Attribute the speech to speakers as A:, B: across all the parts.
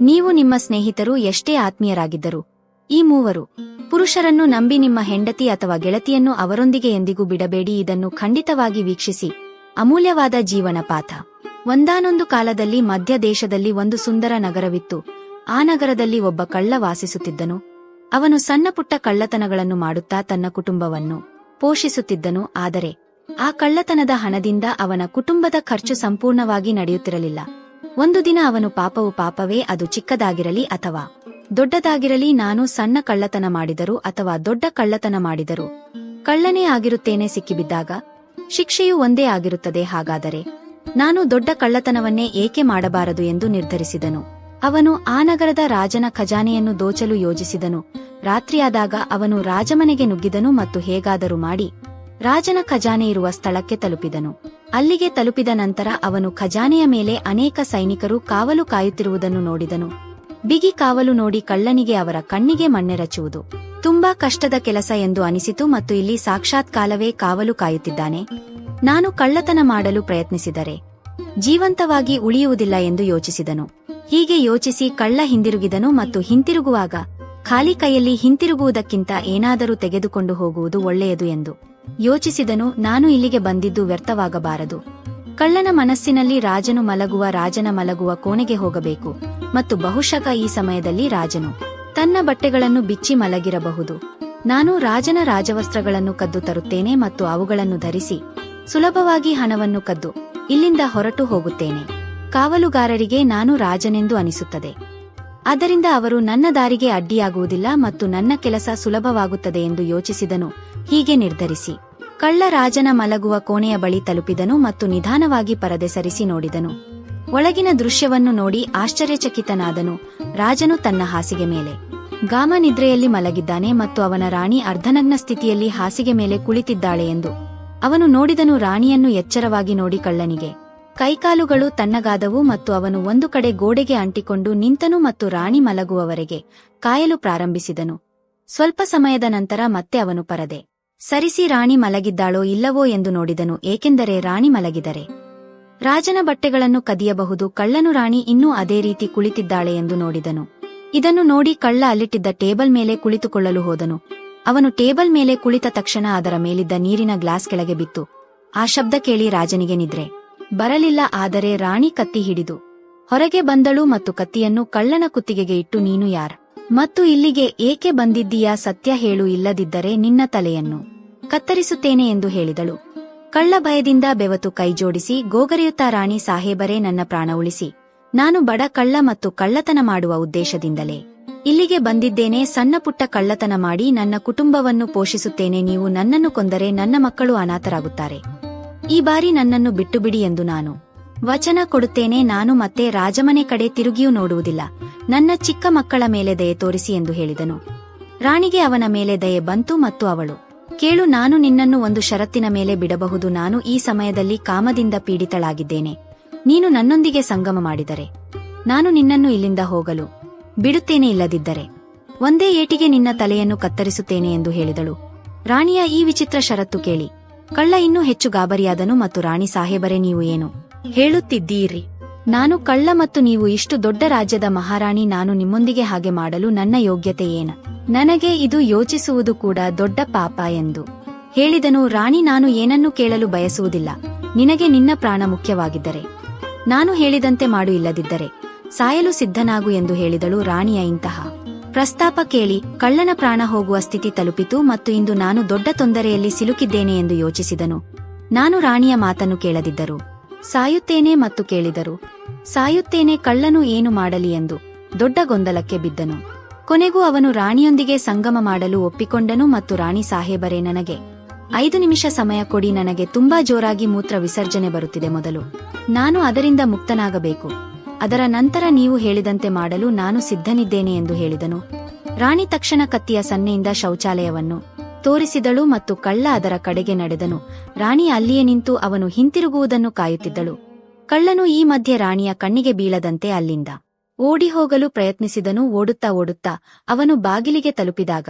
A: ನೀವು ನಿಮ್ಮ ಸ್ನೇಹಿತರು ಎಷ್ಟೇ ಆತ್ಮೀಯರಾಗಿದ್ದರು, ಈ ಮೂವರು ಪುರುಷರನ್ನು ನಂಬಿ ನಿಮ್ಮ ಹೆಂಡತಿ ಅಥವಾ ಗೆಳತಿಯನ್ನು ಅವರೊಂದಿಗೆ ಎಂದಿಗೂ ಬಿಡಬೇಡಿ, ಇದನ್ನು ಖಂಡಿತವಾಗಿ ವೀಕ್ಷಿಸಿ. ಅಮೂಲ್ಯವಾದ ಜೀವನ ಪಾಠ ಒಂದಾನೊಂದು ಕಾಲದಲ್ಲಿ ಮಧ್ಯ ದೇಶದಲ್ಲಿ ಒಂದು ಸುಂದರ ನಗರವಿತ್ತು. ಆ ನಗರದಲ್ಲಿ ಒಬ್ಬ ಕಳ್ಳ ವಾಸಿಸುತ್ತಿದ್ದನು. ಅವನು ಸಣ್ಣಪುಟ್ಟ ಕಳ್ಳತನಗಳನ್ನು ಮಾಡುತ್ತಾ ತನ್ನ ಕುಟುಂಬವನ್ನು ಪೋಷಿಸುತ್ತಿದ್ದನು, ಆದರೆ ಆ ಕಳ್ಳತನದ ಹಣದಿಂದ ಅವನ ಕುಟುಂಬದ ಖರ್ಚು ಸಂಪೂರ್ಣವಾಗಿ ನಡೆಯುತ್ತಿರಲಿಲ್ಲ. ಒಂದು ದಿನ ಅವನು ಪಾಪವು ಪಾಪವೇ, ಅದು ಚಿಕ್ಕದಾಗಿರಲಿ ಅಥವಾ ದೊಡ್ಡದಾಗಿರಲಿ, ನಾನು ಸಣ್ಣ ಕಳ್ಳತನ ಮಾಡಿದರು ಅಥವಾ ದೊಡ್ಡ ಕಳ್ಳತನ ಮಾಡಿದರು ಕಳ್ಳನೇ ಆಗಿರುತ್ತೇನೆ ಸಿಕ್ಕಿಬಿದ್ದಾಗ, ಶಿಕ್ಷೆಯು ಒಂದೇ ಆಗಿರುತ್ತದೆ, ಹಾಗಾದರೆ ನಾನು ದೊಡ್ಡ ಕಳ್ಳತನವನ್ನೇ ಏಕೆ ಮಾಡಬಾರದು ಎಂದು ನಿರ್ಧರಿಸಿದನು. ಅವನು ಆ ನಗರದ ರಾಜನ ಖಜಾನೆಯನ್ನು ದೋಚಲು ಯೋಜಿಸಿದನು. ರಾತ್ರಿಯಾದಾಗ ಅವನು ರಾಜಮನೆಗೆ ನುಗ್ಗಿದನು ಮತ್ತು ಹೇಗಾದರೂ ಮಾಡಿ ರಾಜನ ಖಜಾನೆ ಇರುವ ಸ್ಥಳಕ್ಕೆ ತಲುಪಿದನು. ಅಲ್ಲಿಗೆ ತಲುಪಿದ ನಂತರ ಅವನು ಖಜಾನೆಯ ಮೇಲೆ ಅನೇಕ ಸೈನಿಕರು ಕಾವಲು ಕಾಯುತ್ತಿರುವುದನ್ನು ನೋಡಿದನು. ಬಿಗಿ ಕಾವಲು ನೋಡಿ ಕಳ್ಳನಿಗೆ ಅವರ ಕಣ್ಣಿಗೆ ಮಣ್ಣೆರಚುವುದು ತುಂಬಾ ಕಷ್ಟದ ಕೆಲಸ ಎಂದು ಅನಿಸಿತು ಮತ್ತು ಇಲ್ಲಿ ಸಾಕ್ಷಾತ್ ಕಾಲವೇ ಕಾವಲು ಕಾಯುತ್ತಿದ್ದಾನೆ. ನಾನು ಕಳ್ಳತನ ಮಾಡಲು ಪ್ರಯತ್ನಿಸಿದರೆ ಜೀವಂತವಾಗಿ ಉಳಿಯುವುದಿಲ್ಲ ಎಂದು ಯೋಚಿಸಿದನು. ಹೀಗೆ ಯೋಚಿಸಿ ಕಳ್ಳ ಹಿಂದಿರುಗಿದನು ಮತ್ತು ಹಿಂತಿರುಗುವಾಗ ಖಾಲಿ ಕೈಯಲ್ಲಿ ಹಿಂತಿರುಗುವುದಕ್ಕಿಂತ ಏನಾದರೂ ತೆಗೆದುಕೊಂಡು ಹೋಗುವುದು ಒಳ್ಳೆಯದು ಎಂದು ಯೋಚಿಸಿದನು, ನಾನು ಇಲ್ಲಿಗೆ ಬಂದಿದ್ದು ವ್ಯರ್ಥವಾಗಬಾರದು. ಕಳ್ಳನ ಮನಸ್ಸಿನಲ್ಲಿ ರಾಜನು ಮಲಗುವ, ರಾಜನ ಮಲಗುವ ಕೋಣೆಗೆ ಹೋಗಬೇಕು. ಮತ್ತು ಬಹುಶಃ ಈ ಸಮಯದಲ್ಲಿ ರಾಜನು ತನ್ನ ಬಟ್ಟೆಗಳನ್ನು ಬಿಚ್ಚಿ ಮಲಗಿರಬಹುದು. ನಾನು ರಾಜನ ರಾಜವಸ್ತ್ರಗಳನ್ನು ಕದ್ದು ತರುತ್ತೇನೆ ಮತ್ತು ಅವುಗಳನ್ನು ಧರಿಸಿ ಸುಲಭವಾಗಿ ಹಣವನ್ನು ಕದ್ದು ಇಲ್ಲಿಂದ ಹೊರಟು ಹೋಗುತ್ತೇನೆ. ಕಾವಲುಗಾರರಿಗೆ ನಾನು ರಾಜನೆಂದು ಅನಿಸುತ್ತದೆ. ಆದ್ದರಿಂದ ಅವರು ನನ್ನ ದಾರಿಗೆ ಅಡ್ಡಿಯಾಗುವುದಿಲ್ಲ ಮತ್ತು ನನ್ನ ಕೆಲಸ ಸುಲಭವಾಗುತ್ತದೆ ಎಂದು ಯೋಚಿಸಿದನು. ಹೀಗೆ ನಿರ್ಧರಿಸಿ. ಕಳ್ಳ ರಾಜನ ಮಲಗುವ ಕೋಣೆಯ ಬಳಿ ತಲುಪಿದನು ಮತ್ತು ನಿಧಾನವಾಗಿ ಪರದೆ ಸರಿಸಿ ನೋಡಿದನು. ಒಳಗಿನ ದೃಶ್ಯವನ್ನು ನೋಡಿ ಆಶ್ಚರ್ಯಚಕಿತನಾದನು. ರಾಜನು ತನ್ನ ಹಾಸಿಗೆ ಮೇಲೆ. ಗಾಮ ನಿದ್ರೆಯಲ್ಲಿ ಮಲಗಿದ್ದಾನೆ ಮತ್ತು ಅವನ ರಾಣಿ ಅರ್ಧನಗ್ನ ಸ್ಥಿತಿಯಲ್ಲಿ ಹಾಸಿಗೆ ಮೇಲೆ ಕುಳಿತಿದ್ದಾಳೆ ಎಂದು. ಅವನು ನೋಡಿದನು ರಾಣಿಯನ್ನು ಎಚ್ಚರವಾಗಿ ನೋಡಿ ಕಳ್ಳನಿಗೆ. ಕೈಕಾಲುಗಳು ತಣ್ಣಗಾದವು ಮತ್ತು ಅವನು ಒಂದು ಕಡೆ ಗೋಡೆಗೆ ಅಂಟಿಕೊಂಡು ನಿಂತನು ಮತ್ತು ರಾಣಿ ಮಲಗುವವರೆಗೆ ಕಾಯಲು ಪ್ರಾರಂಭಿಸಿದನು. ಸ್ವಲ್ಪ ಸಮಯದ ನಂತರ ಮತ್ತೆ ಅವನು ಪರದೆ, ಸರಿಸಿ ರಾಣಿ ಮಲಗಿದ್ದಾಳೋ ಇಲ್ಲವೋ ಎಂದು ನೋಡಿದನು, ಏಕೆಂದರೆ ರಾಣಿ ಮಲಗಿದರೆ. ರಾಜನ ಬಟ್ಟೆಗಳನ್ನು ಕದಿಯಬಹುದು, ಕಳ್ಳನು ರಾಣಿ ಇನ್ನೂ ಅದೇ ರೀತಿ ಕುಳಿತಿದ್ದಾಳೆ ಎಂದು ನೋಡಿದನು. ಇದನ್ನು ನೋಡಿ ಕಳ್ಳ ಅಲ್ಲಿಟ್ಟಿದ್ದ ಟೇಬಲ್ ಮೇಲೆ ಕುಳಿತುಕೊಳ್ಳಲು ಹೋದನು. ಅವನು ಟೇಬಲ್ ಮೇಲೆ ಕುಳಿತ ತಕ್ಷಣ ಅದರ ಮೇಲಿದ್ದ ನೀರಿನ ಗ್ಲಾಸ್ ಕೆಳಗೆ ಬಿತ್ತು. ಆ ಶಬ್ದ ಕೇಳಿ ರಾಜನಿಗೆ ನಿದ್ರೆ ಬರಲಿಲ್ಲ ಆದರೆ ರಾಣಿ ಕತ್ತಿ ಹಿಡಿದು, ಹೊರಗೆ ಬಂದಳು ಮತ್ತು ಕತ್ತಿಯನ್ನು ಕಳ್ಳನ ಕುತ್ತಿಗೆಗೆ ಇಟ್ಟು ನೀನು ಯಾರ್? ಮತ್ತು ಇಲ್ಲಿಗೆ ಏಕೆ ಬಂದಿದ್ದೀಯಾ ಸತ್ಯ ಹೇಳು ಇಲ್ಲದಿದ್ದರೆ ನಿನ್ನ ತಲೆಯನ್ನು ಕತ್ತರಿಸುತ್ತೇನೆ ಎಂದು ಹೇಳಿದಳು. ಕಳ್ಳ ಭಯದಿಂದ ಬೆವತು ಕೈಜೋಡಿಸಿ ಗೋಗರೆಯುತ್ತಾ ರಾಣಿ ಸಾಹೇಬರೇ, ನನ್ನ ಪ್ರಾಣ ಉಳಿಸಿ. ನಾನು ಬಡ ಕಳ್ಳ ಮತ್ತು ಕಳ್ಳತನ ಮಾಡುವ ಉದ್ದೇಶದಿಂದಲೇ ಇಲ್ಲಿಗೆ ಬಂದಿದ್ದೇನೆ. ಸಣ್ಣ ಪುಟ್ಟ ಕಳ್ಳತನ ಮಾಡಿ ನನ್ನ ಕುಟುಂಬವನ್ನು ಪೋಷಿಸುತ್ತೇನೆ. ನೀವು ನನ್ನನ್ನು ಕೊಂದರೆ ನನ್ನ ಮಕ್ಕಳು ಅನಾಥರಾಗುತ್ತಾರೆ. ಈ ಬಾರಿ ನನ್ನನ್ನು ಬಿಟ್ಟು ಬಿಡಿ ಎಂದು ನಾನು. ವಚನ ಕೊಡುತ್ತೇನೆ ನಾನು ಮತ್ತೆ ರಾಜಮನೆ ಕಡೆ ತಿರುಗಿಯೂ ನೋಡುವುದಿಲ್ಲ. ನನ್ನ ಚಿಕ್ಕ ಮಕ್ಕಳ ಮೇಲೆ ದಯೆ ತೋರಿಸಿ ಎಂದು ಹೇಳಿದನು. ರಾಣಿಗೆ ಅವನ ಮೇಲೆ ದಯೆ ಬಂತು ಮತ್ತು ಅವಳು, ಕೇಳು ನಾನು ನಿನ್ನನ್ನು ಒಂದು ಷರತ್ತಿನ ಮೇಲೆ ಬಿಡಬಹುದು, ನಾನು ಈ ಸಮಯದಲ್ಲಿ ಕಾಮದಿಂದ ಪೀಡಿತಳಾಗಿದ್ದೇನೆ. ನೀನು ನನ್ನೊಂದಿಗೆ ಸಂಗಮ ಮಾಡಿದರೆ, ನಾನು ನಿನ್ನನ್ನು ಇಲ್ಲಿಂದ ಹೋಗಲು ಬಿಡುತ್ತೇನೆ ಇಲ್ಲದಿದ್ದರೆ. ಒಂದೇ ಏಟಿಗೆ ನಿನ್ನ ತಲೆಯನ್ನು ಕತ್ತರಿಸುತ್ತೇನೆ ಎಂದು ಹೇಳಿದಳು. ರಾಣಿಯ ಈ ವಿಚಿತ್ರ ಷರತ್ತು ಕೇಳಿ ಕಳ್ಳ ಇನ್ನೂ ಹೆಚ್ಚು ಗಾಬರಿಯಾದನು ಮತ್ತು ರಾಣಿ ಸಾಹೇಬರೇ, ನೀವು ಏನು ಹೇಳುತ್ತಿದ್ದೀರಿ? ನಾನು ಕಳ್ಳ ಮತ್ತು ನೀವು ಇಷ್ಟು ದೊಡ್ಡ ರಾಜ್ಯದ ಮಹಾರಾಣಿ, ನಾನು ನಿಮ್ಮೊಂದಿಗೆ ಹಾಗೆ ಮಾಡಲು ನನ್ನ ಯೋಗ್ಯತೆ ಏನ? ನನಗೆ ಇದು ಯೋಚಿಸುವುದು ಕೂಡ ದೊಡ್ಡ ಪಾಪ ಎಂದು ಹೇಳಿದನು. ರಾಣಿ, ನಾನು ಏನನ್ನೂ ಕೇಳಲು ಬಯಸುವುದಿಲ್ಲ. ನಿನಗೆ ನಿನ್ನ ಪ್ರಾಣ ಮುಖ್ಯವಾಗಿದ್ದರೆ. ನಾನು ಹೇಳಿದಂತೆ ಮಾಡು, ಇಲ್ಲದಿದ್ದರೆ ಸಾಯಲು ಸಿದ್ಧನಾಗು ಎಂದು ಹೇಳಿದಳು ರಾಣಿಯ ಇಂತಹ ಪ್ರಸ್ತಾಪ ಕೇಳಿ ಕಳ್ಳನ ಪ್ರಾಣ ಹೋಗುವ ಸ್ಥಿತಿ ತಲುಪಿತು ಮತ್ತು ಇಂದು ನಾನು ದೊಡ್ಡ ತೊಂದರೆಯಲ್ಲಿ ಸಿಲುಕಿದ್ದೇನೆ ಎಂದು ಯೋಚಿಸಿದನು. ನಾನು ರಾಣಿಯ ಮಾತನ್ನು ಕೇಳದಿದ್ದರು. ಸಾಯುತ್ತೇನೆ ಮತ್ತು ಕೇಳಿದರು. ಸಾಯುತ್ತೇನೆ ಕಳ್ಳನು ಏನು ಮಾಡಲಿ ಎಂದು ದೊಡ್ಡ ಗೊಂದಲಕ್ಕೆ ಬಿದ್ದನು. ಕೊನೆಗೂ ಅವನು ರಾಣಿಯೊಂದಿಗೆ ಸಂಗಮ ಮಾಡಲು ಒಪ್ಪಿಕೊಂಡನು ಮತ್ತು ರಾಣಿ ಸಾಹೇಬರೇ, ನನಗೆ ಐದು ನಿಮಿಷ ಸಮಯ ಕೊಡಿ, ನನಗೆ ತುಂಬಾ ಜೋರಾಗಿ ಮೂತ್ರ ವಿಸರ್ಜನೆ ಬರುತ್ತಿದೆ ಮೊದಲು. ನಾನು ಅದರಿಂದ ಮುಕ್ತನಾಗಬೇಕು. ಅದರ ನಂತರ ನೀವು ಹೇಳಿದಂತೆ ಮಾಡಲು ನಾನು ಸಿದ್ಧನಿದ್ದೇನೆ ಎಂದು ಹೇಳಿದನು. ರಾಣಿ ತಕ್ಷಣ ಕತ್ತಿಯ ಸನ್ನೆಯಿಂದ ಶೌಚಾಲಯವನ್ನು ತೋರಿಸಿದಳು ಮತ್ತು ಕಳ್ಳ ಅದರ ಕಡೆಗೆ ನಡೆದನು. ರಾಣಿ ಅಲ್ಲಿಯೇ ನಿಂತು ಅವನು ಹಿಂತಿರುಗುವುದನ್ನು ಕಾಯುತ್ತಿದ್ದಳು. ಕಳ್ಳನು ಈ ಮಧ್ಯೆ ರಾಣಿಯ ಕಣ್ಣಿಗೆ ಬೀಳದಂತೆ ಅಲ್ಲಿಂದ ಓಡಿ ಹೋಗಲು ಪ್ರಯತ್ನಿಸಿದನು. ಓಡುತ್ತಾ ಓಡುತ್ತಾ ಅವನು ಬಾಗಿಲಿಗೆ ತಲುಪಿದಾಗ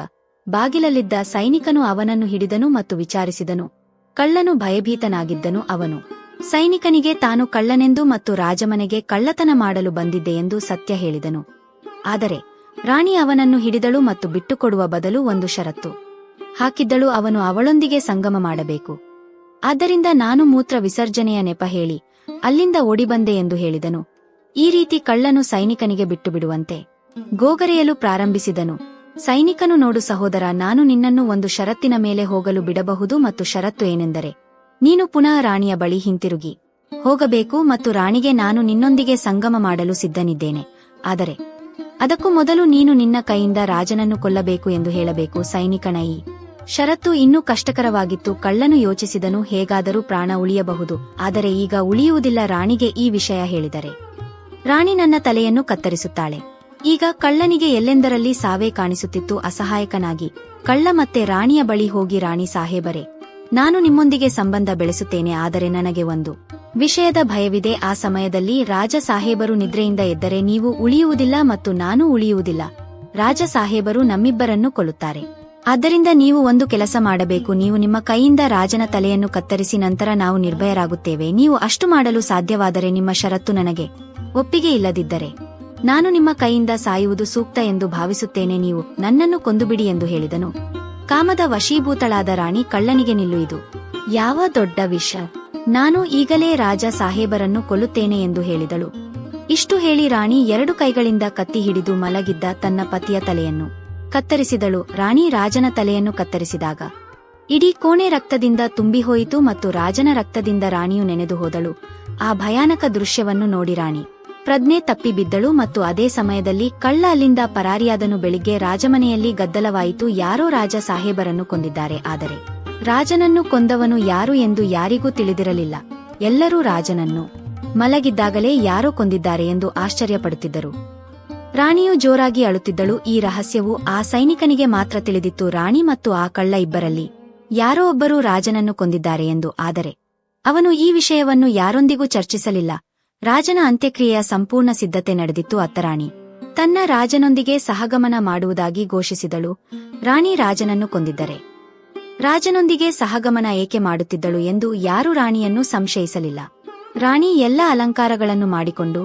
A: ಬಾಗಿಲಲ್ಲಿದ್ದ ಸೈನಿಕನು ಅವನನ್ನು ಹಿಡಿದನು ಮತ್ತು ವಿಚಾರಿಸಿದನು. ಕಳ್ಳನು ಭಯಭೀತನಾಗಿದ್ದನು. ಅವನು ಸೈನಿಕನಿಗೆ ತಾನು ಕಳ್ಳನೆಂದು ಮತ್ತು ರಾಜಮನೆಗೆ ಕಳ್ಳತನ ಮಾಡಲು ಬಂದಿದ್ದೆ ಎಂದು ಸತ್ಯ ಹೇಳಿದನು. ಆದರೆ ರಾಣಿ ಅವನನ್ನು ಹಿಡಿದಳು ಮತ್ತು ಬಿಟ್ಟುಕೊಡುವ ಬದಲು ಒಂದು ಷರತ್ತು. ಹಾಕಿದ್ದಳು ಅವನು ಅವಳೊಂದಿಗೆ ಸಂಗಮ ಮಾಡಬೇಕು. ಆದ್ದರಿಂದ ನಾನು ಮೂತ್ರ ವಿಸರ್ಜನೆಯ ನೆಪ ಹೇಳಿ, ಅಲ್ಲಿಂದ ಓಡಿಬಂದೆ ಎಂದು ಹೇಳಿದನು. ಈ ರೀತಿ ಕಳ್ಳನು ಸೈನಿಕನಿಗೆ ಬಿಟ್ಟು ಬಿಡುವಂತೆ ಗೋಗರೆಯಲು ಪ್ರಾರಂಭಿಸಿದನು. ಸೈನಿಕನು ನೋಡು ಸಹೋದರ, ನಾನು ನಿನ್ನನ್ನು ಒಂದು ಷರತ್ತಿನ ಮೇಲೆ ಹೋಗಲು ಬಿಡಬಹುದು ಮತ್ತು ಷರತ್ತು ಏನೆಂದರೆ ನೀನು ಪುನಃ ರಾಣಿಯ ಬಳಿ ಹಿಂತಿರುಗಿ. ಹೋಗಬೇಕು ಮತ್ತು ರಾಣಿಗೆ ನಾನು ನಿನ್ನೊಂದಿಗೆ ಸಂಗಮ ಮಾಡಲು ಸಿದ್ಧನಿದ್ದೇನೆ. ಆದರೆ, ಅದಕ್ಕೂ ಮೊದಲು ನೀನು ನಿನ್ನ ಕೈಯಿಂದ ರಾಜನನ್ನು ಕೊಲ್ಲಬೇಕು ಎಂದು ಹೇಳಬೇಕು ಸೈನಿಕನ ಈ ಷರತ್ತು ಇನ್ನೂ ಕಷ್ಟಕರವಾಗಿತ್ತು, ಕಳ್ಳನು ಯೋಚಿಸಿದನು ಹೇಗಾದರೂ ಪ್ರಾಣ ಉಳಿಯಬಹುದು, ಆದರೆ ಈಗ ಉಳಿಯುವುದಿಲ್ಲ ರಾಣಿಗೆ ಈ ವಿಷಯ ಹೇಳಿದರೆ. ರಾಣಿ ನನ್ನ ತಲೆಯನ್ನು ಕತ್ತರಿಸುತ್ತಾಳೆ. ಈಗ ಕಳ್ಳನಿಗೆ ಎಲ್ಲೆಂದರಲ್ಲಿ ಸಾವೇ ಕಾಣಿಸುತ್ತಿತ್ತು ಅಸಹಾಯಕನಾಗಿ. ಕಳ್ಳ ಮತ್ತೆ ರಾಣಿಯ ಬಳಿ ಹೋಗಿ ರಾಣಿ ಸಾಹೇಬರೇ ನಾನು ನಿಮ್ಮೊಂದಿಗೆ ಸಂಬಂಧ ಬೆಳೆಸುತ್ತೇನೆ, ಆದರೆ ನನಗೆ ಒಂದು ವಿಷಯದ ಭಯವಿದೆ. ಆ ಸಮಯದಲ್ಲಿ ರಾಜ ಸಾಹೇಬರು ನಿದ್ರೆಯಿಂದ ಎದ್ದರೆ ನೀವು ಉಳಿಯುವುದಿಲ್ಲ ಮತ್ತು ನಾನು ಉಳಿಯುವುದಿಲ್ಲ. ರಾಜ ಸಾಹೇಬರು ನಮ್ಮಿಬ್ಬರನ್ನು ಕೊಲ್ಲುತ್ತಾರೆ. ಆದ್ದರಿಂದ ನೀವು ಒಂದು ಕೆಲಸ ಮಾಡಬೇಕು. ನೀವು ನಿಮ್ಮ ಕೈಯಿಂದ ರಾಜನ ತಲೆಯನ್ನು ಕತ್ತರಿಸಿ ನಂತರ ನಾವು ನಿರ್ಭಯರಾಗುತ್ತೇವೆ. ನೀವು ಅಷ್ಟು ಮಾಡಲು ಸಾಧ್ಯವಾದರೆ ನಿಮ್ಮ ಷರತ್ತು ನನಗೆ ಒಪ್ಪಿಗೆ ಇಲ್ಲದಿದ್ದರೆ. ನಾನು ನಿಮ್ಮ ಕೈಯಿಂದ ಸಾಯುವುದು ಸೂಕ್ತ ಎಂದು ಭಾವಿಸುತ್ತೇನೆ. ನೀವು ನನ್ನನ್ನು ಕೊಂದುಬಿಡಿ ಎಂದು ಹೇಳಿದನು. ಕಾಮದ ವಶೀಭೂತಳಾದ ರಾಣಿ ಕಳ್ಳನಿಗೆ ನಿಲ್ಲುವುದು ಯಾವ ದೊಡ್ಡ ವಿಷ. ನಾನು ಈಗಲೇ ರಾಜ ಸಾಹೇಬರನ್ನು ಕೊಲ್ಲುತ್ತೇನೆ ಎಂದು ಹೇಳಿದಳು. ಇಷ್ಟು ಹೇಳಿ ರಾಣಿ ಎರಡು ಕೈಗಳಿಂದ ಕತ್ತಿ ಹಿಡಿದು ಮಲಗಿದ್ದ ತನ್ನ ಪತಿಯ ತಲೆಯನ್ನು ಕತ್ತರಿಸಿದಳು. ರಾಣಿ ರಾಜನ ತಲೆಯನ್ನು ಕತ್ತರಿಸಿದಾಗ ಇಡೀ ಕೋಣೆ ರಕ್ತದಿಂದ ತುಂಬಿಹೋಯಿತು ಮತ್ತು ರಾಜನ ರಕ್ತದಿಂದ ರಾಣಿಯು ನೆನೆದು ಹೋದಳು. ಆ ಭಯಾನಕ ದೃಶ್ಯವನ್ನು ನೋಡಿ ರಾಣಿ ಪ್ರಜ್ಞೆ ತಪ್ಪಿ ಬಿದ್ದಳು ಮತ್ತು ಅದೇ ಸಮಯದಲ್ಲಿ ಕಳ್ಳ ಅಲ್ಲಿಂದ ಪರಾರಿಯಾದನು ಬೆಳಿಗ್ಗೆ ರಾಜಮನೆಯಲ್ಲಿ ಗದ್ದಲವಾಯಿತು. ಯಾರೋ ರಾಜ ಸಾಹೇಬರನ್ನು ಕೊಂದಿದ್ದಾರೆ. ಆದರೆ ರಾಜನನ್ನು ಕೊಂದವನು ಯಾರು ಎಂದು ಯಾರಿಗೂ ತಿಳಿದಿರಲಿಲ್ಲ. ಎಲ್ಲರೂ ರಾಜನನ್ನು ಮಲಗಿದ್ದಾಗಲೇ ಯಾರೋ ಕೊಂದಿದ್ದಾರೆ ಎಂದು ಆಶ್ಚರ್ಯಪಡುತ್ತಿದ್ದರು. ರಾಣಿಯು ಜೋರಾಗಿ ಅಳುತ್ತಿದ್ದಳು. ಈ ರಹಸ್ಯವು ಆ ಸೈನಿಕನಿಗೆ ಮಾತ್ರ ತಿಳಿದಿತ್ತು. ರಾಣಿ ಮತ್ತು ಆ ಕಳ್ಳ ಇಬ್ಬರಲ್ಲಿ ಯಾರೋ ಒಬ್ಬರು ರಾಜನನ್ನು ಕೊಂದಿದ್ದಾರೆ ಎಂದು. ಆದರೆ ಅವನು ಈ ವಿಷಯವನ್ನು ಯಾರೊಂದಿಗೂ ಚರ್ಚಿಸಲಿಲ್ಲ. ರಾಜನ ಅಂತ್ಯಕ್ರಿಯೆಯ ಸಂಪೂರ್ಣ ಸಿದ್ಧತೆ ನಡೆದಿತ್ತು ಅತ್ತರಾಣಿ. ತನ್ನ ರಾಜನೊಂದಿಗೆ ಸಹಗಮನ ಮಾಡುವುದಾಗಿ ಘೋಷಿಸಿದಳು. ರಾಣಿ ರಾಜನನ್ನು ಕೊಂದಿದ್ದರೆ. ರಾಜನೊಂದಿಗೆ ಸಹಗಮನ ಏಕೆ ಮಾಡುತ್ತಿದ್ದಳು ಎಂದು ಯಾರೂ ರಾಣಿಯನ್ನು ಸಂಶಯಿಸಲಿಲ್ಲ. ರಾಣಿ ಎಲ್ಲ ಅಲಂಕಾರಗಳನ್ನು ಮಾಡಿಕೊಂಡು,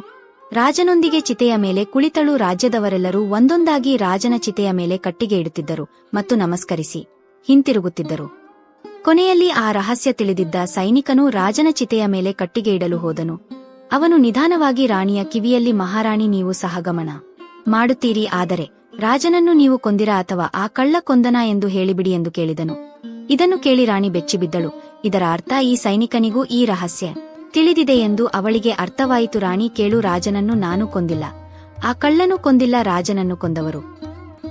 A: ರಾಜನೊಂದಿಗೆ ಚಿತೆಯ ಮೇಲೆ ಕುಳಿತಳು. ರಾಜ್ಯದವರೆಲ್ಲರೂ ಒಂದೊಂದಾಗಿ ರಾಜನ ಚಿತೆಯ ಮೇಲೆ ಕಟ್ಟಿಗೆ ಇಡುತ್ತಿದ್ದರು ಮತ್ತು ನಮಸ್ಕರಿಸಿ, ಹಿಂತಿರುಗುತ್ತಿದ್ದರು. ಕೊನೆಯಲ್ಲಿ ಆ ರಹಸ್ಯ ತಿಳಿದಿದ್ದ ಸೈನಿಕನು ರಾಜನ ಚಿತೆಯ ಮೇಲೆ ಕಟ್ಟಿಗೆ ಇಡಲು ಹೋದನು. ಅವನು ನಿಧಾನವಾಗಿ ರಾಣಿಯ ಕಿವಿಯಲ್ಲಿ ಮಹಾರಾಣಿ ನೀವು ಸಹಗಮನ ಮಾಡುತ್ತೀರಿ, ಆದರೆ ರಾಜನನ್ನು ನೀವು ಕೊಂದಿರ ಅಥವಾ ಆ ಕಳ್ಳ ಕೊಂದನ ಎಂದು ಹೇಳಿಬಿಡಿ ಎಂದು ಕೇಳಿದನು. ಇದನ್ನು ಕೇಳಿ ರಾಣಿ ಬೆಚ್ಚಿಬಿದ್ದಳು. ಇದರ ಅರ್ಥ ಈ ಸೈನಿಕನಿಗೂ ಈ ರಹಸ್ಯ ತಿಳಿದಿದೆ ಎಂದು ಅವಳಿಗೆ ಅರ್ಥವಾಯಿತು. ರಾಣಿ ಕೇಳು, ರಾಜನನ್ನು ನಾನು ಕೊಂದಿಲ್ಲ. ಆ ಕಳ್ಳನು ಕೊಂದಿಲ್ಲ, ರಾಜನನ್ನು ಕೊಂದವರು.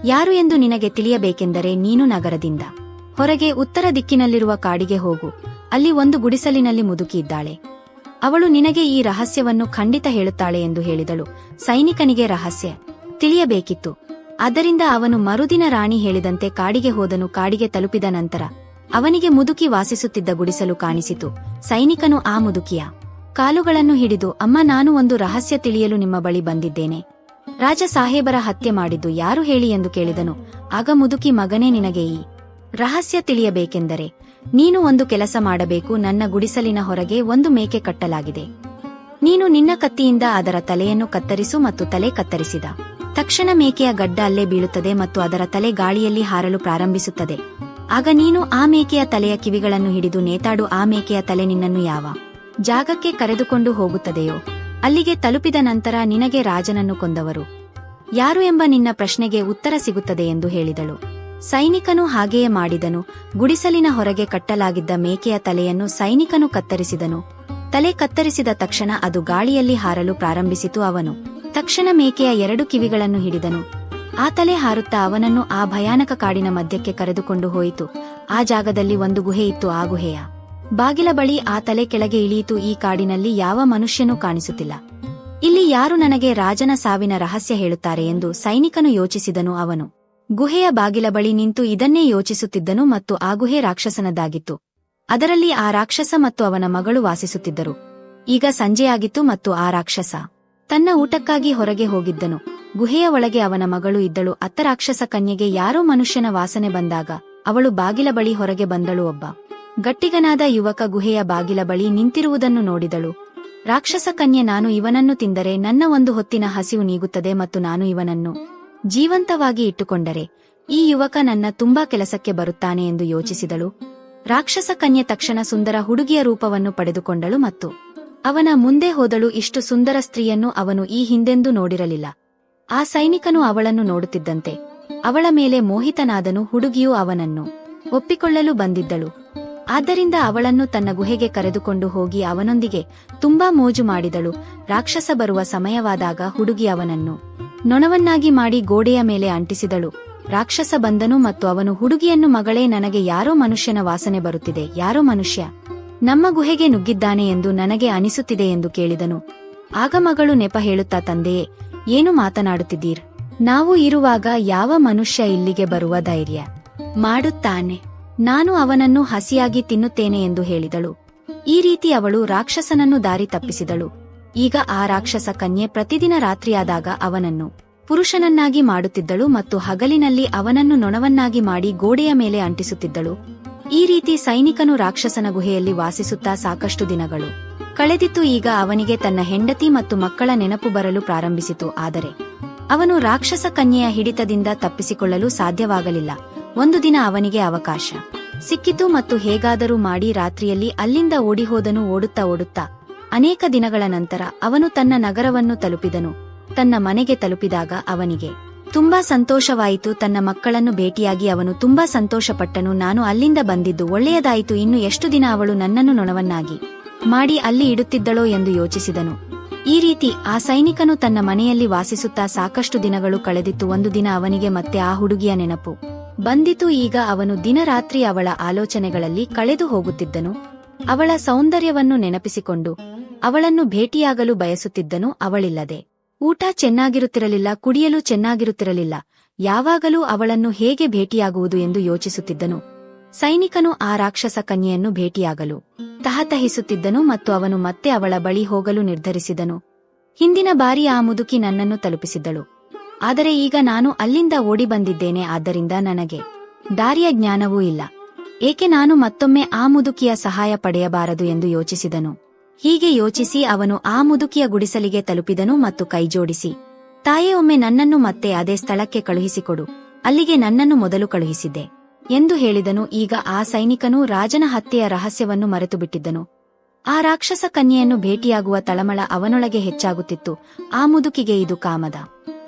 A: ಯಾರು ಎಂದು ನಿನಗೆ ತಿಳಿಯಬೇಕೆಂದರೆ ನೀನು ನಗರದಿಂದ ಹೊರಗೆ ಉತ್ತರ ದಿಕ್ಕಿನಲ್ಲಿರುವ ಕಾಡಿಗೆ ಹೋಗು. ಅಲ್ಲಿ ಒಂದು ಗುಡಿಸಲಿನಲ್ಲಿ ಮುದುಕಿ ಇದ್ದಾಳೆ. ಅವಳು ನಿನಗೆ ಈ ರಹಸ್ಯವನ್ನು ಖಂಡಿತ ಹೇಳುತ್ತಾಳೆ ಎಂದು ಹೇಳಿದಳು. ಸೈನಿಕನಿಗೆ ರಹಸ್ಯ. ತಿಳಿಯಬೇಕಿತ್ತು. ಅದರಿಂದ ಅವನು ಮರುದಿನ ರಾಣಿ ಹೇಳಿದಂತೆ ಕಾಡಿಗೆ ಹೋದನು. ಕಾಡಿಗೆ ತಲುಪಿದ ನಂತರ ಅವನಿಗೆ ಮುದುಕಿ ವಾಸಿಸುತ್ತಿದ್ದ ಗುಡಿಸಲು ಕಾಣಿಸಿತು. ಸೈನಿಕನು ಆ ಮುದುಕಿಯ ಕಾಲುಗಳನ್ನು ಹಿಡಿದು, ಅಮ್ಮ, ನಾನು ಒಂದು ರಹಸ್ಯ ತಿಳಿಯಲು ನಿಮ್ಮ ಬಳಿ ಬಂದಿದ್ದೇನೆ. ರಾಜ ಸಾಹೇಬರ ಹತ್ಯೆ ಮಾಡಿದ್ದು ಯಾರು ಹೇಳಿ? ಎಂದು ಕೇಳಿದನು. ಆಗ ಮುದುಕಿ, ಮಗನೇ, ನಿನಗೆ ಈ ರಹಸ್ಯ ತಿಳಿಯಬೇಕೆಂದರೆ ನೀನು ಒಂದು ಕೆಲಸ ಮಾಡಬೇಕು, ನನ್ನ ಗುಡಿಸಲಿನ ಹೊರಗೆ ಒಂದು ಮೇಕೆ ಕಟ್ಟಲಾಗಿದೆ. ನೀನು ನಿನ್ನ ಕತ್ತಿಯಿಂದ ಅದರ ತಲೆಯನ್ನು ಕತ್ತರಿಸು ಮತ್ತು ತಲೆ ಕತ್ತರಿಸಿದ. ತಕ್ಷಣ ಮೇಕೆಯ ಗಡ್ಡ ಅಲ್ಲೇ ಬೀಳುತ್ತದೆ ಮತ್ತು ಅದರ ತಲೆ ಗಾಳಿಯಲ್ಲಿ ಹಾರಲು ಪ್ರಾರಂಭಿಸುತ್ತದೆ. ಆಗ ನೀನು ಆ ಮೇಕೆಯ ತಲೆಯ ಕಿವಿಗಳನ್ನು ಹಿಡಿದು ನೇತಾಡು, ಆ ಮೇಕೆಯ ತಲೆ ನಿನ್ನನ್ನು ಯಾವ ಜಾಗಕ್ಕೆ ಕರೆದುಕೊಂಡು ಹೋಗುತ್ತದೆಯೋ, ಅಲ್ಲಿಗೆ ತಲುಪಿದ ನಂತರ ನಿನಗೆ ರಾಜನನ್ನು ಕೊಂದವರು. ಯಾರು ಎಂಬ ನಿನ್ನ ಪ್ರಶ್ನೆಗೆ ಉತ್ತರ ಸಿಗುತ್ತದೆ ಎಂದು ಹೇಳಿದಳು. ಸೈನಿಕನು ಹಾಗೆಯೇ ಮಾಡಿದನು. ಗುಡಿಸಲಿನ ಹೊರಗೆ ಕಟ್ಟಲಾಗಿದ್ದ ಮೇಕೆಯ ತಲೆಯನ್ನು ಸೈನಿಕನು ಕತ್ತರಿಸಿದನು. ತಲೆ ಕತ್ತರಿಸಿದ ತಕ್ಷಣ ಅದು ಗಾಳಿಯಲ್ಲಿ ಹಾರಲು ಪ್ರಾರಂಭಿಸಿತು ಅವನು. ತಕ್ಷಣ ಮೇಕೆಯ ಎರಡು ಕಿವಿಗಳನ್ನು ಹಿಡಿದನು. ಆ ತಲೆ ಹಾರುತ್ತಾ ಅವನನ್ನು ಆ ಭಯಾನಕ ಕಾಡಿನ ಮಧ್ಯಕ್ಕೆ ಕರೆದುಕೊಂಡು ಹೋಯಿತು. ಆ ಜಾಗದಲ್ಲಿ ಒಂದು ಗುಹೆ ಇತ್ತು, ಆ ಗುಹೆಯ ಬಾಗಿಲ ಬಳಿ ಆ ತಲೆ ಕೆಳಗೆ ಇಳಿಯಿತು. ಈ ಕಾಡಿನಲ್ಲಿ ಯಾವ ಮನುಷ್ಯನೂ ಕಾಣಿಸುತ್ತಿಲ್ಲ. ಇಲ್ಲಿ ಯಾರು ನನಗೆ ರಾಜನ ಸಾವಿನ ರಹಸ್ಯ ಹೇಳುತ್ತಾರೆ ಎಂದು ಸೈನಿಕನು ಯೋಚಿಸಿದನು ಅವನು. ಗುಹೆಯ ಬಾಗಿಲ ಬಳಿ ನಿಂತು ಇದನ್ನೇ ಯೋಚಿಸುತ್ತಿದ್ದನು ಮತ್ತು ಆ ಗುಹೆ ರಾಕ್ಷಸನದ್ದಾಗಿತ್ತು. ಅದರಲ್ಲಿ ಆ ರಾಕ್ಷಸ ಮತ್ತು ಅವನ ಮಗಳು ವಾಸಿಸುತ್ತಿದ್ದರು. ಈಗ ಸಂಜೆಯಾಗಿತ್ತು ಮತ್ತು ಆ ರಾಕ್ಷಸ ತನ್ನ ಊಟಕ್ಕಾಗಿ ಹೊರಗೆ ಹೋಗಿದ್ದನು. ಗುಹೆಯ ಒಳಗೆ ಅವನ ಮಗಳು ಇದ್ದಳು. ಅತ್ತ ರಾಕ್ಷಸ ಕನ್ಯೆಗೆ ಯಾರೋ ಮನುಷ್ಯನ ವಾಸನೆ ಬಂದಾಗ ಅವಳು ಬಾಗಿಲ ಬಳಿ ಹೊರಗೆ ಬಂದಳು ಒಬ್ಬ. ಗಟ್ಟಿಗನಾದ ಯುವಕ ಗುಹೆಯ ಬಾಗಿಲ ಬಳಿ ನಿಂತಿರುವುದನ್ನು ನೋಡಿದಳು. ರಾಕ್ಷಸ ಕನ್ಯೆ, ನಾನು ಇವನನ್ನು ತಿಂದರೆ ನನ್ನ ಒಂದು ಹೊತ್ತಿನ ಹಸಿವು ನೀಗುತ್ತದೆ ಮತ್ತು ನಾನು ಇವನನ್ನು ಜೀವಂತವಾಗಿ ಇಟ್ಟುಕೊಂಡರೆ ಈ ಯುವಕ ನನ್ನ ತುಂಬಾ ಕೆಲಸಕ್ಕೆ ಬರುತ್ತಾನೆ ಎಂದು ಯೋಚಿಸಿದಳು. ರಾಕ್ಷಸ ಕನ್ಯೆ ತಕ್ಷಣ ಸುಂದರ ಹುಡುಗಿಯ ರೂಪವನ್ನು ಪಡೆದುಕೊಂಡಳು ಮತ್ತು ಅವನ ಮುಂದೆ ಹೋದಳು. ಇಷ್ಟು ಸುಂದರ ಸ್ತ್ರೀಯನ್ನು ಅವನು ಈ ಹಿಂದೆಂದೂ ನೋಡಿರಲಿಲ್ಲ. ಆ ಸೈನಿಕನು ಅವಳನ್ನು ನೋಡುತ್ತಿದ್ದಂತೆ. ಅವಳ ಮೇಲೆ ಮೋಹಿತನಾದನು, ಹುಡುಗಿಯು ಅವನನ್ನು ಒಪ್ಪಿಕೊಳ್ಳಲು ಬಂದಿದ್ದಳು. ಆದ್ದರಿಂದ ಅವಳನ್ನು ತನ್ನ ಗುಹೆಗೆ ಕರೆದುಕೊಂಡು ಹೋಗಿ ಅವನೊಂದಿಗೆ ತುಂಬಾ ಮೋಜು ಮಾಡಿದಳು. ರಾಕ್ಷಸ ಬರುವ ಸಮಯವಾದಾಗ ಹುಡುಗಿ ಅವನನ್ನು ನೊಣವನ್ನಾಗಿ ಮಾಡಿ ಗೋಡೆಯ ಮೇಲೆ ಅಂಟಿಸಿದಳು. ರಾಕ್ಷಸ ಬಂದನು ಮತ್ತು ಅವನು ಹುಡುಗಿಯನ್ನು ಮಗಳೇ, ನನಗೆ ಯಾರೋ ಮನುಷ್ಯನ ವಾಸನೆ ಬರುತ್ತಿದೆ, ಯಾರೋ ಮನುಷ್ಯ? ನಮ್ಮ ಗುಹೆಗೆ ನುಗ್ಗಿದ್ದಾನೆ ಎಂದು ನನಗೆ ಅನಿಸುತ್ತಿದೆ ಎಂದು ಕೇಳಿದನು. ಆಗ ಮಗಳು ನೆಪ ಹೇಳುತ್ತಾ, ತಂದೆಯೇ, ಏನು ಮಾತನಾಡುತ್ತಿದ್ದೀರ್? ನಾವು ಇರುವಾಗ ಯಾವ ಮನುಷ್ಯ ಇಲ್ಲಿಗೆ ಬರುವ ಧೈರ್ಯ? ಮಾಡುತ್ತಾನೆ. ನಾನು ಅವನನ್ನು ಹಸಿಯಾಗಿ ತಿನ್ನುತ್ತೇನೆ ಎಂದು ಹೇಳಿದಳು. ಈ ರೀತಿ ಅವಳು ರಾಕ್ಷಸನನ್ನು ದಾರಿ ತಪ್ಪಿಸಿದಳು. ಈಗ ಆ ರಾಕ್ಷಸ ಕನ್ಯೆ ಪ್ರತಿದಿನ ರಾತ್ರಿಯಾದಾಗ ಅವನನ್ನು ಪುರುಷನನ್ನಾಗಿ ಮಾಡುತ್ತಿದ್ದಳು ಮತ್ತು ಹಗಲಿನಲ್ಲಿ ಅವನನ್ನು ನೊಣವನ್ನಾಗಿ ಮಾಡಿ ಗೋಡೆಯ ಮೇಲೆ ಅಂಟಿಸುತ್ತಿದ್ದಳು. ಈ ರೀತಿ ಸೈನಿಕನು ರಾಕ್ಷಸನ ಗುಹೆಯಲ್ಲಿ ವಾಸಿಸುತ್ತಾ ಸಾಕಷ್ಟು ದಿನಗಳು ಕಳೆದಿತ್ತು. ಈಗ ಅವನಿಗೆ ತನ್ನ ಹೆಂಡತಿ ಮತ್ತು ಮಕ್ಕಳ ನೆನಪು ಬರಲು ಪ್ರಾರಂಭಿಸಿತು. ಆದರೆ ಅವನು ರಾಕ್ಷಸ ಕನ್ಯೆಯ ಹಿಡಿತದಿಂದ ತಪ್ಪಿಸಿಕೊಳ್ಳಲು ಸಾಧ್ಯವಾಗಲಿಲ್ಲ. ಒಂದು ದಿನ ಅವನಿಗೆ ಅವಕಾಶ ಸಿಕ್ಕಿತು ಮತ್ತು ಹೇಗಾದರೂ ಮಾಡಿ ರಾತ್ರಿಯಲ್ಲಿ ಅಲ್ಲಿಂದ ಓಡಿಹೋದನು ಓಡುತ್ತಾ ಓಡುತ್ತಾ ಅನೇಕ ದಿನಗಳ ನಂತರ ಅವನು ತನ್ನ ನಗರವನ್ನು ತಲುಪಿದನು. ತನ್ನ ಮನೆಗೆ ತಲುಪಿದಾಗ ಅವನಿಗೆ, ತುಂಬಾ ಸಂತೋಷವಾಯಿತು, ತನ್ನ ಮಕ್ಕಳನ್ನು ಭೇಟಿಯಾಗಿ ಅವನು ತುಂಬಾ ಸಂತೋಷಪಟ್ಟನು, ನಾನು ಅಲ್ಲಿಂದ ಬಂದಿದ್ದು ಒಳ್ಳೆಯದಾಯಿತು, ಇನ್ನು ಎಷ್ಟು ದಿನ ಅವಳು ನನ್ನನ್ನು ನೊಣವನ್ನಾಗಿ ಮಾಡಿ ಅಲ್ಲಿ ಇಡುತ್ತಿದ್ದಳೋ ಎಂದು ಯೋಚಿಸಿದನು. ಈ ರೀತಿ ಆ ಸೈನಿಕನು ತನ್ನ ಮನೆಯಲ್ಲಿ ವಾಸಿಸುತ್ತಾ ಸಾಕಷ್ಟು ದಿನಗಳು ಕಳೆದಿತ್ತು, ಒಂದು ದಿನ ಅವನಿಗೆ ಮತ್ತೆ ಆ ಹುಡುಗಿಯ ನೆನಪು ಬಂದಿತು. ಈಗ ಅವನು ದಿನರಾತ್ರಿ ಅವಳ ಆಲೋಚನೆಗಳಲ್ಲಿ ಕಳೆದು ಹೋಗುತ್ತಿದ್ದನು. ಅವಳ ಸೌಂದರ್ಯವನ್ನು ನೆನಪಿಸಿಕೊಂಡು ಅವಳನ್ನು ಭೇಟಿಯಾಗಲು ಬಯಸುತ್ತಿದ್ದನು ಅವಳಿಲ್ಲದೆ. ಊಟ ಚೆನ್ನಾಗಿರುತ್ತಿರಲಿಲ್ಲ, ಕುಡಿಯಲು ಚೆನ್ನಾಗಿರುತ್ತಿರಲಿಲ್ಲ, ಯಾವಾಗಲೂ ಅವಳನ್ನು ಹೇಗೆ ಭೇಟಿಯಾಗುವುದು ಎಂದು ಯೋಚಿಸುತ್ತಿದ್ದನು. ಸೈನಿಕನು ಆ ರಾಕ್ಷಸ ಕನ್ಯೆಯನ್ನು ಭೇಟಿಯಾಗಲು ತಹತಹಿಸುತ್ತಿದ್ದನು ಮತ್ತು ಅವನು ಮತ್ತೆ ಅವಳ ಬಳಿ ಹೋಗಲು ನಿರ್ಧರಿಸಿದನು. ಹಿಂದಿನ ಬಾರಿ ಆ ಮುದುಕಿ ನನ್ನನ್ನು ತಲುಪಿಸಿದ್ದಳು. ಆದರೆ ಈಗ ನಾನು ಅಲ್ಲಿಂದ ಓಡಿ ಬಂದಿದ್ದೇನೆ ಆದ್ದರಿಂದ ನನಗೆ ದಾರಿಯ ಜ್ಞಾನವೂ ಇಲ್ಲ. ಏಕೆ ನಾನು ಮತ್ತೊಮ್ಮೆ ಆ ಮುದುಕಿಯ ಸಹಾಯ ಪಡೆಯಬಾರದು ಎಂದು ಯೋಚಿಸಿದನು. ಹೀಗೆ ಯೋಚಿಸಿ ಅವನು ಆ ಮುದುಕಿಯ ಗುಡಿಸಲಿಗೆ ತಲುಪಿದನು ಮತ್ತು ಕೈಜೋಡಿಸಿ, ತಾಯೇ, ಒಮ್ಮೆ ನನ್ನನ್ನು ಮತ್ತೆ ಅದೇ ಸ್ಥಳಕ್ಕೆ ಕಳುಹಿಸಿಕೊಡು. ಅಲ್ಲಿಗೆ ನನ್ನನ್ನು ಮೊದಲು ಕಳುಹಿಸಿದ್ದೆ, ಎಂದು ಹೇಳಿದನು. ಈಗ ಆ ಸೈನಿಕನು ರಾಜನ ಹತ್ಯೆಯ ರಹಸ್ಯವನ್ನು ಮರೆತುಬಿಟ್ಟಿದ್ದನು. ಆ ರಾಕ್ಷಸ ಕನ್ಯೆಯನ್ನು ಭೇಟಿಯಾಗುವ ತಳಮಳ ಅವನೊಳಗೆ ಹೆಚ್ಚಾಗುತ್ತಿತ್ತು. ಆ ಮುದುಕಿಗೆ ಇದು ಕಾಮದ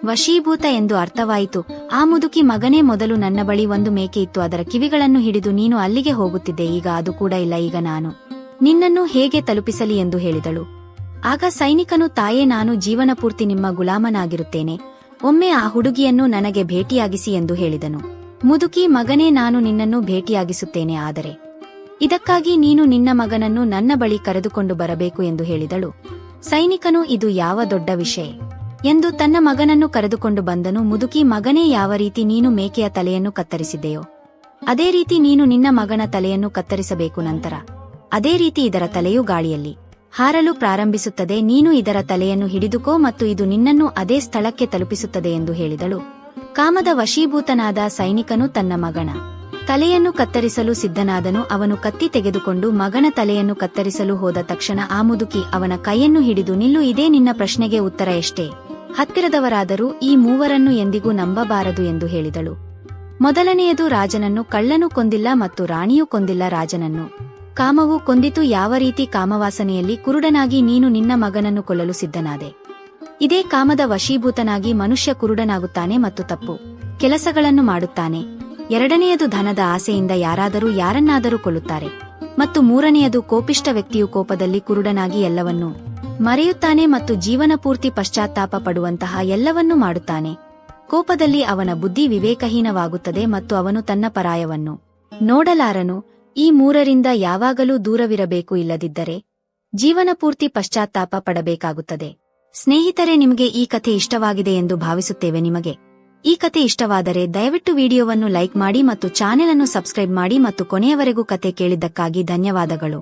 A: ವಶೀಭೂತ ಎಂದು ಅರ್ಥವಾಯಿತು. ಆ ಮುದುಕಿ ಮಗನೇ ಮೊದಲು ನನ್ನ ಬಳಿ ಒಂದು ಮೇಕೆ ಇತ್ತು. ಅದರ ಕಿವಿಗಳನ್ನು ಹಿಡಿದು ನೀನು ಅಲ್ಲಿಗೆ ಹೋಗುತ್ತಿದ್ದೆ. ಈಗ ಅದು ಕೂಡ ಇಲ್ಲ. ಈಗ ನಾನು ನಿನ್ನನ್ನು ಹೇಗೆ ತಲುಪಿಸಲಿ ಎಂದು ಹೇಳಿದಳು. ಆಗ ಸೈನಿಕನು, ತಾಯೇ, ನಾನು ಜೀವನಪೂರ್ತಿ ನಿಮ್ಮ ಗುಲಾಮನಾಗಿರುತ್ತೇನೆ. ಒಮ್ಮೆ ಆ ಹುಡುಗಿಯನ್ನು ನನಗೆ ಭೇಟಿಯಾಗಿಸಿ ಎಂದು ಹೇಳಿದನು. ಮುದುಕಿ, ಮಗನೇ, ನಾನು ನಿನ್ನನ್ನು ಭೇಟಿಯಾಗಿಸುತ್ತೇನೆ. ಆದರೆ ಇದಕ್ಕಾಗಿ ನೀನು ನಿನ್ನ ಮಗನನ್ನು ನನ್ನ ಬಳಿ ಕರೆದುಕೊಂಡು ಬರಬೇಕು ಎಂದು ಹೇಳಿದಳು. ಸೈನಿಕನು, ಇದು ಯಾವ ದೊಡ್ಡ ವಿಷಯ? ಎಂದು ತನ್ನ ಮಗನನ್ನು ಕರೆದುಕೊಂಡು ಬಂದನು, ಮುದುಕಿ, ಮಗನೇ, ಯಾವ ರೀತಿ ನೀನು ಮೇಕೆಯ ತಲೆಯನ್ನು ಕತ್ತರಿಸಿದೆಯೋ, ಅದೇ ರೀತಿ ನೀನು ನಿನ್ನ ಮಗನ ತಲೆಯನ್ನು ಕತ್ತರಿಸಬೇಕು ನಂತರ. ಅದೇ ರೀತಿ ಇದರ ತಲೆಯು ಗಾಳಿಯಲ್ಲಿ ಹಾರಲು ಪ್ರಾರಂಭಿಸುತ್ತದೆ, ನೀನು ಇದರ ತಲೆಯನ್ನು ಹಿಡಿದುಕೋ ಮತ್ತು ಇದು ನಿನ್ನನ್ನು ಅದೇ ಸ್ಥಳಕ್ಕೆ ತಲುಪಿಸುತ್ತದೆ ಎಂದು ಹೇಳಿದಳು. ಕಾಮದ ವಶೀಭೂತನಾದ ಸೈನಿಕನು ತನ್ನ ಮಗನ ತಲೆಯನ್ನು ಕತ್ತರಿಸಲು ಸಿದ್ಧನಾದನು, ಅವನು ಕತ್ತಿ ತೆಗೆದುಕೊಂಡು ಮಗನ ತಲೆಯನ್ನು ಕತ್ತರಿಸಲು ಹೋದ ತಕ್ಷಣ ಆ ಮುದುಕಿ ಅವನ ಕೈಯನ್ನು ಹಿಡಿದು ನಿಲ್ಲು, ಇದೇ ನಿನ್ನ ಪ್ರಶ್ನೆಗೆ ಉತ್ತರ ಎಷ್ಟೇ. ಹತ್ತಿರದವರಾದರೂ ಈ ಮೂವರನ್ನು ಎಂದಿಗೂ ನಂಬಬಾರದು ಎಂದು ಹೇಳಿದಳು. ಮೊದಲನೆಯದು ರಾಜನನ್ನು ಕಳ್ಳನು ಕೊಂದಿಲ್ಲ ಮತ್ತು ರಾಣಿಯೂ ಕೊಂದಿಲ್ಲ ರಾಜನನ್ನು. ಕಾಮವು ಕೊಂದಿತು ಯಾವ ರೀತಿ ಕಾಮವಾಸನೆಯಲ್ಲಿ ಕುರುಡನಾಗಿ ನೀನು ನಿನ್ನ ಮಗನನ್ನು ಕೊಲ್ಲಲು ಸಿದ್ಧನಾದೆ. ಇದೇ ಕಾಮದ ವಶೀಭೂತನಾಗಿ ಮನುಷ್ಯ ಕುರುಡನಾಗುತ್ತಾನೆ ಮತ್ತು ತಪ್ಪು ಕೆಲಸಗಳನ್ನು ಮಾಡುತ್ತಾನೆ. ಎರಡನೆಯದು ಧನದ ಆಸೆಯಿಂದ ಯಾರಾದರೂ ಯಾರನ್ನಾದರೂ ಕೊಲ್ಲುತ್ತಾರೆ. ಮತ್ತು ಮೂರನೆಯದು ಕೋಪಿಷ್ಟ ವ್ಯಕ್ತಿಯು ಕೋಪದಲ್ಲಿ ಕುರುಡನಾಗಿ ಎಲ್ಲವನ್ನೂ ಮರೆಯುತ್ತಾನೆ ಮತ್ತು ಜೀವನಪೂರ್ತಿ ಪಶ್ಚಾತ್ತಾಪ ಪಡುವಂತಹ ಎಲ್ಲವನ್ನೂ ಮಾಡುತ್ತಾನೆ. ಕೋಪದಲ್ಲಿ ಅವನ ಬುದ್ಧಿ ವಿವೇಕಹೀನವಾಗುತ್ತದೆ ಮತ್ತು ಅವನು ತನ್ನ ಪರಾಯವನ್ನು ನೋಡಲಾರನು. ಈ ಮೂರರಿಂದ ಯಾವಾಗಲೂ ದೂರವಿರಬೇಕು ಇಲ್ಲದಿದ್ದರೆ ಜೀವನಪೂರ್ತಿ ಪಶ್ಚಾತ್ತಾಪ ಪಡಬೇಕಾಗುತ್ತದೆ. ಸ್ನೇಹಿತರೆ, ನಿಮಗೆ ಈ ಕಥೆ ಇಷ್ಟವಾಗಿದೆ ಎಂದು ಭಾವಿಸುತ್ತೇವೆ ನಿಮಗೆ. ಈ ಕತೆ ಇಷ್ಟವಾದರೆ ದಯವಿಟ್ಟು ವಿಡಿಯೋವನ್ನು ಲೈಕ್ ಮಾಡಿ ಮತ್ತು ಚಾನೆಲ್ ಅನ್ನು ಸಬ್ಸ್ಕ್ರೈಬ್ ಮಾಡಿ ಮತ್ತು ಕೊನೆಯವರೆಗೂ ಕತೆ ಕೇಳಿದ್ದಕ್ಕಾಗಿ ಧನ್ಯವಾದಗಳು.